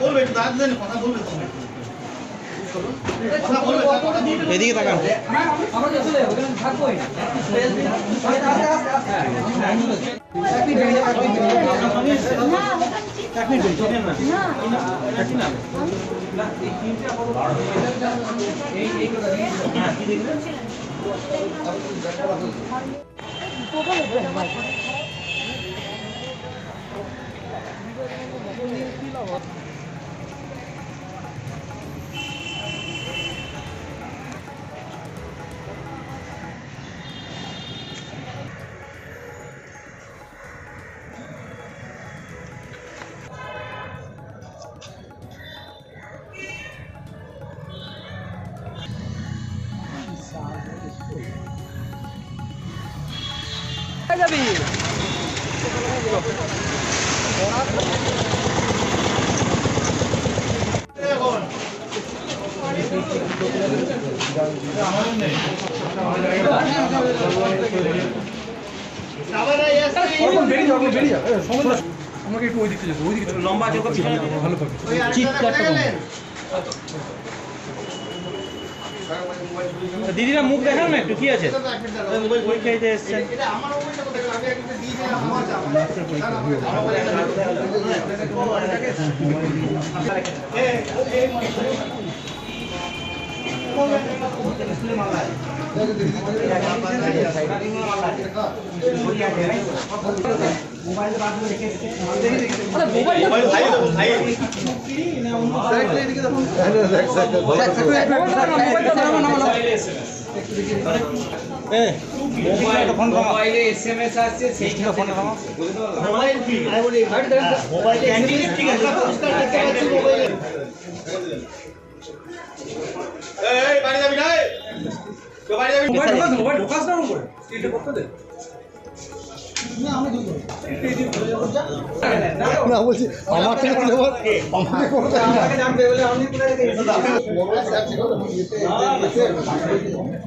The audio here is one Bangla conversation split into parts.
বলবে একটু দাঁড়াতে কথা বলবে তো। কথা বলবে, তার কথা বলবে। এদিকে তাকান এখন। এসে আমাকে একটু ওই যেতে ওই দিকে লম্বা ভালো পাবে চিৎকারটা দিদিরা মুখ দেখান না একটু কি আছে? এটা তো এক মিনিট দাঁড়াও। পরীক্ষা দিতে এসছেন এটা- এটা আমার মোবাইলটা কোথায় গেল? আমি একটা দিয়ে দিলাম, আমার যাব। আমার মোবাইলটা- এ, এ, মোবাইল ভাই দেবো, ভাই। মোবাইলে এসএমএস আসছে সেইটা মোবাইল কি? আমি বলি, মোবাইলে SMS ঠিক আছে, পরিষ্কার দেখতে পাচ্ছি মোবাইলে। এই, এই, বাড়ি যাবি না, এই? বাড়ি যাবি মোবাইল ঢোকাস মোবাইল ঢোকাস না ওরকম এটা করতে দে। না বলছি আমার থেকে তুলে বল আমাকে করতে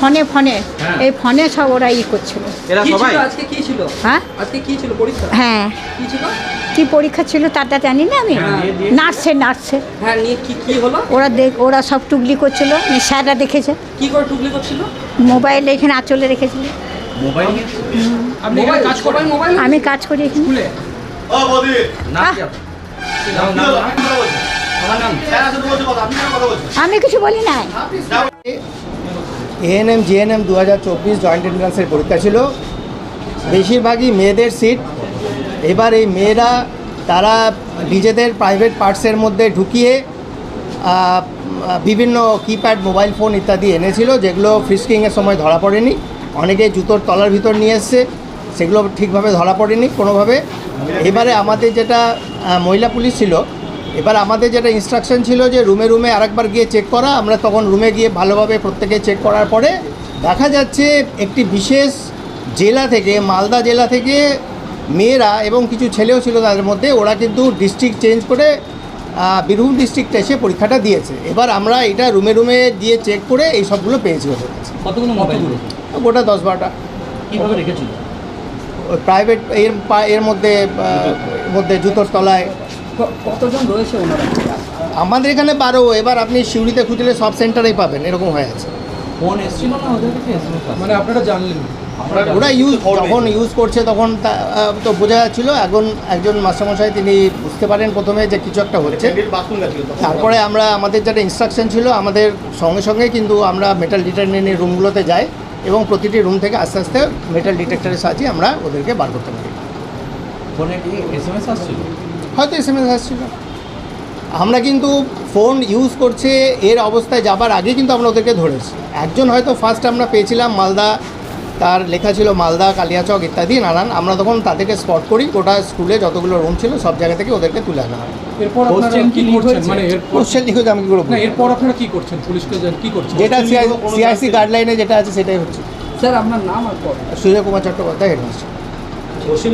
ফোনে ফোনে। এই ফোনে সব ওরা ই করছিল। এরা কি সবাই? ছিল আজকে? কি ছিল? হ্যাঁ? কি পরীক্ষা? হ্যাঁ। কি পরীক্ষা ছিল তারটা জানি না আমি? নার্সে নার্সে। হ্যাঁ নিয়ে কি কি হলো? ওরা দেখ ওরা সব টুকলি করছিল। স্যাররা দেখেছে। কি করে টুকলি করছিল? মোবাইল এখানে আঁচলে রেখেছিল। আপনি এখানে কাজ করেন? মোবাইল? আমি কাজ করি এখানে? আমি কিছু বলি নাই। এএনএম জিএনএম দু হাজার চব্বিশ জয়েন্ট এন্ট্রান্সের পরীক্ষা ছিল। বেশিরভাগই মেয়েদের সিট এবার এই মেয়েরা, তারা নিজেদের প্রাইভেট পার্টসের মধ্যে ঢুকিয়ে বিভিন্ন কিপ্যাড মোবাইল ফোন ইত্যাদি এনেছিল, যেগুলো ফ্রিস্কিংয়ের সময় ধরা পড়েনি। অনেকে জুতোর তলার ভিতর নিয়ে এসছে, সেগুলো ঠিকভাবে ধরা পড়েনি কোনোভাবে। এবারে আমাদের যেটা মহিলা পুলিশ ছিল এবার আমাদের যেটা ইনস্ট্রাকশন ছিল যে রুমে রুমে আরেকবার গিয়ে চেক করা আমরা তখন রুমে গিয়ে ভালোভাবে প্রত্যেকে চেক করার পরে দেখা যাচ্ছে একটি বিশেষ জেলা থেকে মালদা জেলা থেকে মেয়েরা এবং কিছু ছেলেও ছিল তাদের মধ্যে ওরা কিন্তু ডিস্ট্রিক্ট চেঞ্জ করে বীরভূম ডিস্ট্রিক্টে এসে পরীক্ষাটা দিয়েছে। এবার আমরা এটা রুমে রুমে গিয়ে চেক করে এই সবগুলো পেয়েছি ওদের কাছে কতগুলো গোটা দশ বারোটা। কীভাবে রেখেছিল? প্রাইভেট এর এর মধ্যে মধ্যে জুতোর তলায় কতজন রয়েছে ওনারা? আমাদের এখানে বারো এবার আপনি সিউড়িতে খুঁজলে সব সেন্টারেই পাবেন এরকম হয়ে আছে। ফোন এসেছিল না ওদের কাছে? মানে আপনারা জানলেন। ওরা ইউজ যখন ইউজ করছে তখন তা- তো বোঝা যাচ্ছিল এখন একজন মাস্টারমশাই তিনি বুঝতে পারেন প্রথমে যে কিছু একটা হচ্ছে। তারপরে আমরা আমাদের যেটা ইনস্ট্রাকশন ছিল আমাদের সঙ্গে সঙ্গে কিন্তু আমরা মেটাল ডিটেক্টর রুমগুলোতে যাই এবং প্রতিটি রুম থেকে আস্তে আস্তে মেটাল ডিটেক্টরের সাহায্যে আমরা ওদেরকে বার করতে পারি। ফোনে কি এসএমএস আসছিল? হয়তো এস এম এস আসছিল। আমরা কিন্তু ফোন ইউজ করছে এর অবস্থায় যাবার আগে কিন্তু আমরা ওদেরকে ধরেছি। একজন হয়তো ফার্স্ট আমরা পেয়েছিলাম মালদা তার লেখা ছিল মালদা কালিয়াচক ইত্যাদি নানান। আমরা তখন তাদেরকে স্পট করি গোটা স্কুলে যতগুলো রুম ছিল সব জায়গা থেকে ওদেরকে তুলে আনা হয়। এরপর আপনারা কি করছেন? মানে কোশ্চেন আমি কি করব না এরপর আপনারা কি করছেন? পুলিশকে জান কি করছেন? যেটা সিআইসি গাইডলাইনে যেটা আছে সেটাই হচ্ছে। স্যার আপনার নাম আর সূর্য কুমার চট্টোপাধ্যায় হেডমাস্টার কোশ্চেন